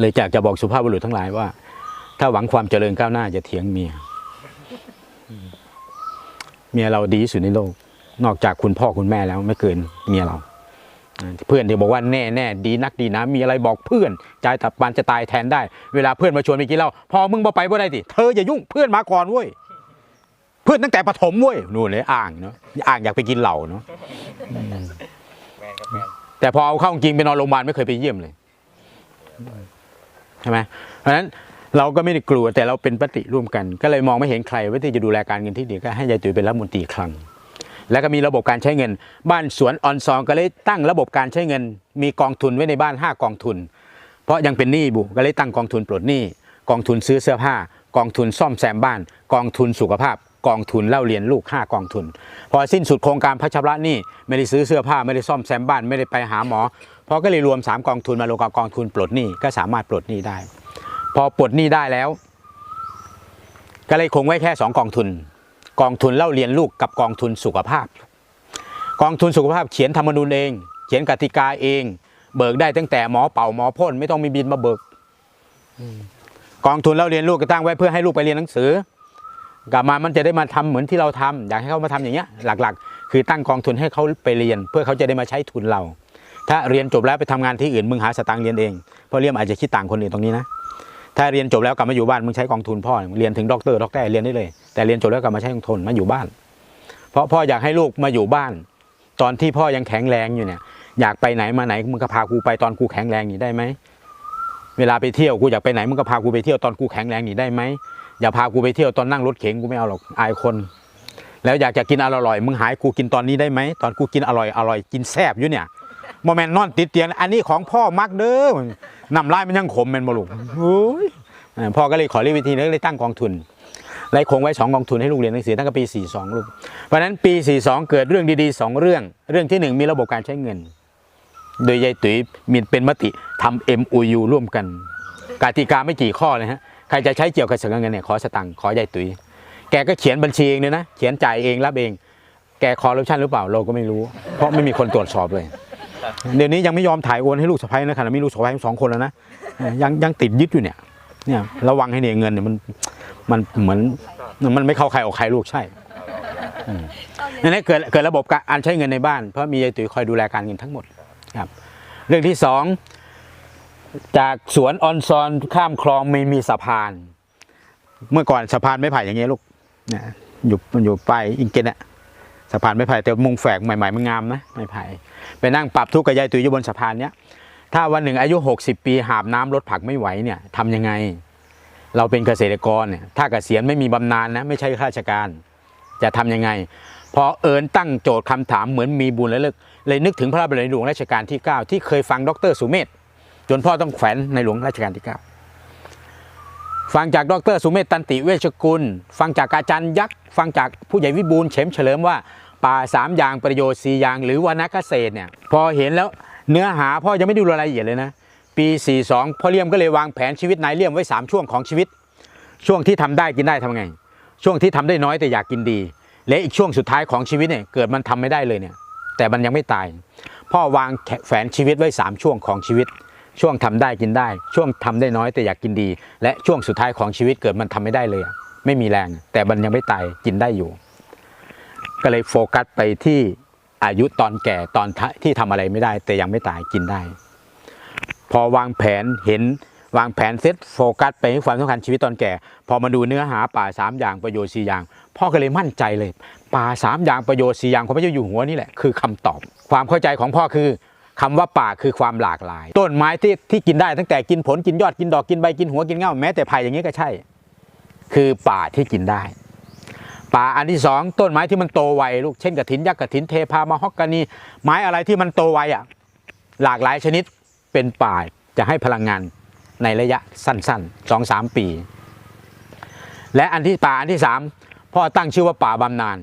เลยอยากจะบอกสุภาพบุรุษทั้งหลายว่า ถ้าหวังความเจริญก้าวหน้าจะเถียงเมีย เมียเราดีที่สุดในโลก นอกจากคุณพ่อคุณแม่แล้วไม่เกินเมียเราอ่าเพื่อนที่บอกว่าแน่แน่ดีนักดีนะ มีอะไรบอกเพื่อนใจตับปานจะตายแทนได้ เวลาเพื่อนมาชวนไปกินเหล้าพอมึงบ่ไปบ่ได้ดิเธออย่ายุ่งเพื่อนมาก่อนเว้ยเพื่อนตั้งแต่ปฐมเว้ยนู่นเลยอ่างเนาะอ่างอยากไปกินเหล้าเนาะแมนครับแมนแต่พอเอาเข้าจริงไปนอนโรงพยาบาลไม่เคยไปเยี่ยมเลย ใช่ไหมเพราะฉะนั้นเราก็ไม่ได้กลัวแต่เราเป็นปฏิร่วมกัน ก็เลยมองไม่เห็นใครว่าที่จะดูแลการเงินที่ดีก็ให้ยายตุ๋ยเป็นรัฐมนตรีคลัง แล้วก็มีระบบการใช้เงิน บ้านสวนออนซองก็เลยตั้งระบบการใช้เงิน มีกองทุนไว้ในบ้าน 5 กองทุน เพราะยังเป็นหนี้บุก็เลยตั้งกองทุนปลดหนี้ กองทุนซื้อเสื้อผ้า กองทุนซ่อมแซมบ้าน กองทุนสุขภาพ กองทุนเล่าเรียนลูก 5 กองทุน พอสิ้นสุดโครงการพัชระหนี้ไม่ได้ซื้อเสื้อผ้าไม่ได้ซ่อมแซมบ้านไม่ได้ไปหาหมอพอก็เลยรวม 3 กองทุนมาลงกับกองทุนปลดหนี้ก็สามารถปลดหนี้ได้ พอปลดหนี้ได้แล้ว ก็เลยคงไว้แค่ 2 กองทุน กองทุนเล่าเรียนลูกกับกองทุนสุขภาพ กองทุนสุขภาพเขียนธรรมนูญเอง เขียนกติกาเอง เบิกได้ตั้งแต่หมอเป่าหมอพ่นไม่ต้องมีบินมาเบิกกองทุนเล่าเรียนลูกก็ตั้งไว้เพื่อให้ลูกไปเรียนหนังสือ กลับมามันจะได้มาทำเหมือนที่เราทำอยากให้เขามาทำอย่างเงี้ยหลักๆ คือตั้งกองทุนให้เขาไปเรียน เพื่อเขาจะได้มาใช้ทุนเรา ถ้าเรียนจบแล้วไปทำงานที่อื่นมึงหาสตางค์เรียนเองเพราะเรียนอาจจะคิดต่างคนอื่นตรงนี้นะถ้าเรียนจบแล้วกลับมาอยู่บ้านมึงใช้กองทุนพ่อเรียนถึงด็อกเตอร์ด็อกเตอร์เรียนได้เลย แต่เรียนจบแล้วกลับมาใช้กองทุนมาอยู่บ้าน เพราะพ่ออยากให้ลูกมาอยู่บ้าน ตอนที่พ่อยังแข็งแรงอยู่เนี่ย อยากไปไหนมาไหนมึงก็พากูไปตอนกูแข็งแรงนี่ได้ไหมเวลาไปเที่ยวกูอยากไปไหนมึงก็พากูไปเที่ยวตอนกูแข็งแรงนี่ได้ไหม อย่าพากูไปเที่ยวตอนนั่งรถเข็นกูไม่เอาหรอกอายคน แล้วอยากจะกินอร่อยๆมึงหายกูกินตอนนี้ได้ไหมตอนกูกินอร่อยอร่อยกินแซ่บอยู่เนี่ยโมเมนต์นอนติดเตียงอันนี้ของพ่อมักเด้อน้ำลายมันยังขมแมนบลูกพ่อก็เลยขอเรียกวิธีแล้เลยตั้งกองทุนเลยคงไว้สองกองทุนให้ลูกเรียนหนังสือตั้งแต่ปี 42 ลูก เพราะนั้นปี 42 เกิดเรื่องดีๆ 2 เรื่อง เรื่องที่ 1 มีระบบการใช้เงิน โดยยายตุ๋ยมีเป็นมติทำ MOU ร่วมกัน กติกาไม่กี่ข้อเลยฮะ ใครจะใช้เกี่ยวกับเงินเนี่ยขอสตังค์ขอยายตุ๋ยแกก็เขียนบัญชีเองเลยนะเขียนจ่ายเองรับเอง แกคอร์รัปชันหรือเปล่าเราก็ไม่รู้ เพราะไม่มีคนตรวจสอบเลย เดี๋ยวนี้ยังไม่ยอมถ่ายโอนให้ลูกสะใภ้นะขณะมีลูกสะใภ้สองคนแล้วนะยังยังติดยึดอยู่เนี่ยเนี่ยระวังให้เนี่ยเงินเนี่ยมันมันเหมือนมันไม่เข้าใครออกใครลูกใช่นั่นแหละเกิดเกิดระบบการใช้เงินในบ้านเพราะมียายตุ๋ยคอยดูแลการเงินทั้งหมดครับ เรื่องที่สอง จากสวนออนซอนข้ามคลองไม่มีสะพาน เมื่อก่อนสะพานไม้ไผ่อย่างเงี้ยลูกนะอยู่มันอยู่ไปลายอิงเกนอะสะพานไม้ไผ่แต่มุงแฝกใหม่ๆมันงามนะไม้ไผ่ไปนั่งปรับทุกข์กับยายตุ๋ยอยู่บนสะพานเนี้ยถ้าวันหนึ่งอายุ 60 ปีหาบน้ำรถผักไม่ไหวเนี่ยทำยังไง เราเป็นเกษตรกรเนี่ยถ้าเกษียณไม่มีบำนาญนะไม่ใช่ข้าราชการ จะทำยังไง พอเอิญตั้งโจทย์คำถามเหมือนมีบุญและเลิกเลยนึกถึงพระบรมหลวงรัชกาลที่ 9 ที่เคยฟังดรสุเมธ จนพ่อต้องแขวนในหลวงรัชกาลที่ 9 ฟังจากดรสุเมธตันติเวชกุล ฟังจากอาจารย์ยักษ์ ฟังจากผู้ใหญ่วิบูลเฉมเฉลิมว่าป่าสามอย่างประโยชน์สี่อย่าง หรือวนาเกษตรเนี่ยพอเห็นแล้วเนื้อหาพ่อยังไม่ดูรายละเอียดเลยนะ ปี 42 พ่อเลี่ยมก็เลยวางแผนชีวิตนายเลี่ยมไว้ 3 ช่วงของชีวิต ช่วงที่ทำได้กินได้ทำไง ช่วงที่ทำได้น้อยแต่อยากกินดี และอีกช่วงสุดท้ายของชีวิตเนี่ยเกิดมันทำไม่ได้เลยเนี่ยแต่มันยังไม่ตาย พ่อวางแผนชีวิตไว้ 3 ช่วงของชีวิต ช่วงทำได้กินได้ ช่วงทำได้น้อยแต่อยากกินดี และช่วงสุดท้ายของชีวิตเกิดมันทำไม่ได้เลย ไม่มีแรง แต่มันยังไม่ตายกินได้อยู่ ก็เลยโฟกัสไปที่อายุตอนแก่ตอนที่ทำอะไรไม่ได้ แต่ยังไม่ตายกินได้ พอวางแผนเห็นวางแผนเซตโฟกัสไปให้ความสำคัญชีวิตตอนแก่ พอมาดูเนื้อหาป่าสามอย่างประโยชน์สี่อย่าง พ่อก็เลยมั่นใจเลย ป่าสามอย่างประโยชน์สี่อย่างของพระเจ้าอยู่หัวนี่แหละคือคำตอบ ความเข้าใจของพ่อคือ คำว่าป่าคือความหลากหลาย ต้นไม้ที่ที่กินได้ตั้งแต่กินผลกินยอดกินดอกกินใบกินหัวกินเง่าแม้แต่ไผ่อย่างนี้ก็ใช่ คือป่าที่กินได้ ป่าอันที่สองต้นไม้ที่มันโตไวลูกเช่นกระถินยักษ์กระถินเทพามาฮอกกานีไม้อะไรที่มันโตไวอะหลากหลายชนิดเป็นป่าจะให้พลังงานในระยะสั้นๆสองสามปี และอันที่ป่าอันที่สามพ่อตั้งชื่อว่าป่าบำนาญ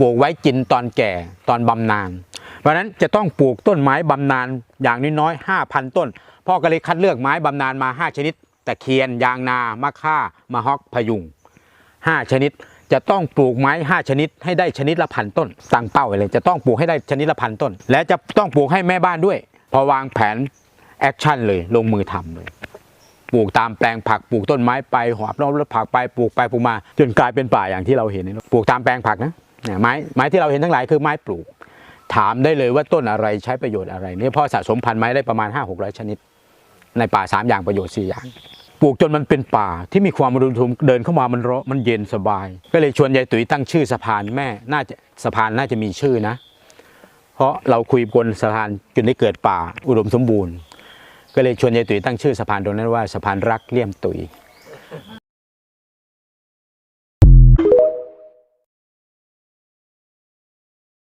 ปลูกไว้กินตอนแก่ตอนบำนาญ เพราะฉะนั้นจะต้องปลูกต้นไม้บำนาญอย่างน้อยๆห้าพันต้น พ่อก็เลยคัดเลือกไม้บำนาญมาห้าชนิดตะเคียน ยางนามะค่ามะฮอกพยุงห้าชนิดจะต้องปลูกไม้ห้าชนิดให้ได้ชนิดละพันต้นตั้งเป้าไว้เลยจะต้องปลูกให้ได้ชนิดละพันต้น และจะต้องปลูกให้แม่บ้านด้วย พอวางแผนแอคชั่นเลยลงมือทำเลยปลูกตามแปลงผักปลูกต้นไม้ไปหอบรอบรถผักไปปลูกไปปลูกมา จนกลายเป็นป่าอย่างที่เราเห็นนี่ปลูกตามแปลงผักนะเนี่ยไม้ไม้ที่เราเห็นทั้งหลายคือไม้ปลูก ถามได้เลยว่าต้นอะไรใช้ประโยชน์อะไรเนี่ยพ่อสะสมพันธุ์ไม้ได้ประมาณ 5 6 0 0 ชนิด ในป่า 3 อย่างประโยชน์ 4 อย่าง ปลูกจนมันเป็นป่าที่มีความอุดมสมเดินเข้ามามันร้อนมันเย็นสบาย ก็เลยชวนยายตุ๋ยตั้งชื่อสะพานแม่น่าจะสะพานน่าจะมีชื่อนะ เพราะเราคุยบนสะพานจนได้เกิดป่าอุดมสมบูรณ์ ก็เลยชวนยายตุ๋ยตั้งชื่อสะพานตรงนั้นว่าสะพานรักเลี่ยมตุ๋ย